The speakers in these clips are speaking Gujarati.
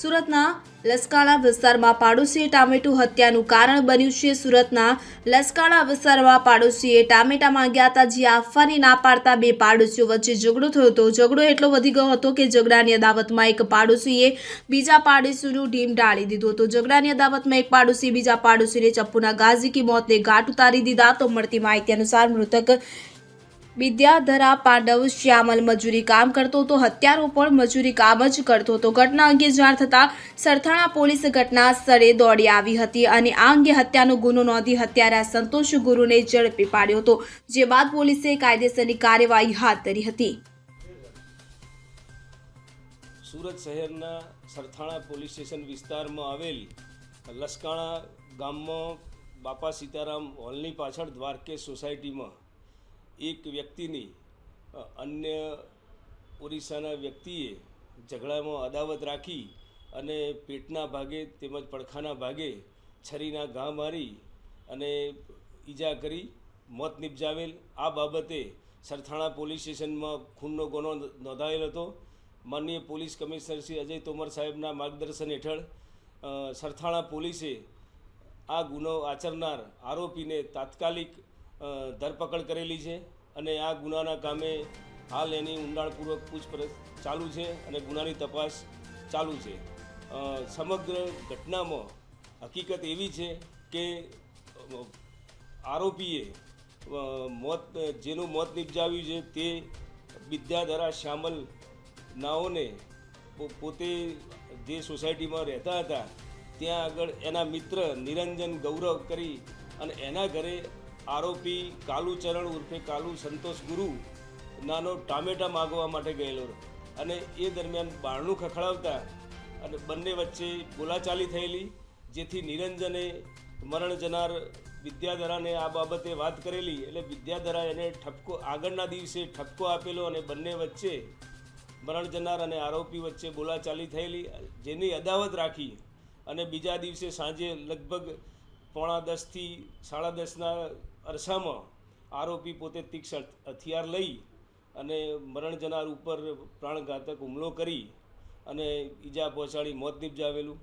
સુરતના લસકાણા વિસ્તારમાં પાડોશીએ ટામેટું હત્યાનું કારણ બન્યું છે. સુરતના લસકાણા વિસ્તારમાં પાડોશીએ ટામેટા માંગ્યા હતા. જે આપવાની ના પાડતા બે પાડોશીઓ વચ્ચે ઝઘડો થયો હતો. ઝઘડો એટલો વધી ગયો હતો કે ઝઘડાની અદાવતમાં એક પાડોશીએ બીજા પાડોશીનું ઢીમ ઢાળી દીધું હતું. ઝઘડાની અદાવતમાં એક પાડોશી બીજા પાડોશીને ચપ્પુના ગાઝીકી મોતને ઘાટ ઉતારી દીધા. તો મળતી માહિતી અનુસાર મૃતક વિદ્યાધરા પાંડવ શ્યામલ મજૂરી કામ કરતો હતો હત્યારો પણ મજૂરી કામ જ કરતો હતો. ઘટના અંગે જાણ થતાં સરથાણા પોલીસ ઘટના સ્થળે દોડી આવી હતી અને આ અંગે હત્યાનો ગુનો નોંધી હત્યારા સંતોષ ગુરુને ઝડપી પાડ્યો હતો, જે બાદ પોલીસે કાયદેસરની કાર્યવાહી હાથ ધરી હતી. સુરત શહેરના સરથાણા પોલીસ સ્ટેશન વિસ્તારમાં આવેલ લસકાણા ગામમાં બાપા સીતારામ હોલની પાછળ દ્વારકેશ સોસાયટીમાં એક વ્યક્તિની અન્ય ઓરિસ્સાના વ્યક્તિએ ઝઘડામાં અદાવત રાખી અને પેટના ભાગે તેમજ પડખાના ભાગે છરીના ઘા મારી અને ઈજા કરી મોત નિપજાવેલ. આ બાબતે સરથાણા પોલીસ સ્ટેશનમાં ખૂનનો ગુનો નોંધાયેલ હતો. માનનીય પોલીસ કમિશનર શ્રી અજય તોમર સાહેબના માર્ગદર્શન હેઠળ સરથાણા પોલીસે આ ગુનો આચરનાર આરોપીને તાત્કાલિક ધરપકડ કરેલી છે અને આ ગુનાના કામે હાલ એની ઊંડાણપૂર્વક પૂછપરછ ચાલુ છે અને ગુનાની તપાસ ચાલુ છે. સમગ્ર ઘટનામાં હકીકત એવી છે કે આરોપીએ મોત, જેનું મોત નિપજાવ્યું છે તે વિદ્યાધરા શ્યામલ નાઓને પોતે જે સોસાયટીમાં રહેતા હતા, ત્યાં આગળ એના મિત્ર નિરંજન ગૌરવ કરી અને એના ઘરે આરોપી કાલુચરણ ઉર્ફે કાલુ સંતોષ ગુરુ નાનો ટામેટા માગવા માટે ગયેલો અને એ દરમિયાન બારણું ખખડાવતા અને બંને વચ્ચે બોલાચાલી થયેલી, જેથી નિરંજને મરણ જનાર વિદ્યાધરાને આ બાબતે વાત કરેલી. એટલે વિદ્યાધરા એને ઠપકો, આગળના દિવસે ઠપકો આપેલો અને બંને વચ્ચે મરણ જનાર અને આરોપી વચ્ચે બોલાચાલી થયેલી, જેની અદાવત રાખી અને બીજા દિવસે સાંજે લગભગ પોણા દસથી સાડા દસના અરસામાં આરોપી પોતે તીક્ષ્ણ હથિયાર લઈ અને મરણ જનાર ઉપર પ્રાણઘાતક હુમલો કરી અને ઈજા પહોંચાડી મોત નિપજાવેલું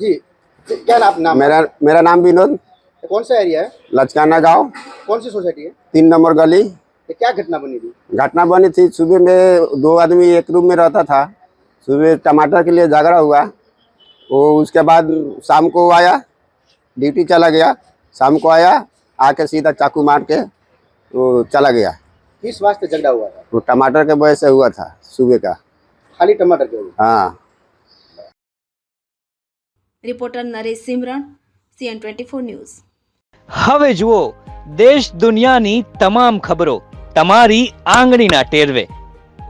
जी क्या नाम नाम मेरा मेरा नाम विनोद है? कौन सा एरिया है लचकाना गांव कौन सी सोसाइटी है तीन नंबर गली ये क्या घटना बनी थी घटना बनी थी सुबह में दो आदमी एक रूम में रहता था सुबह टमाटर के लिए झगड़ा हुआ वो उसके बाद शाम को आया ड्यूटी चला गया शाम को आया आके सीधा चाकू मार के वो चला गया किस वास्ते झगड़ा हुआ था वो टमाटर के वजह से हुआ था सुबह का खाली टमाटर के वजह हाँ reporter Naresh Simran CN twenty four news હવે જુઓ દેશ દુનિયાની તમામ ખબરો તમારી આંગળીના ટેરવે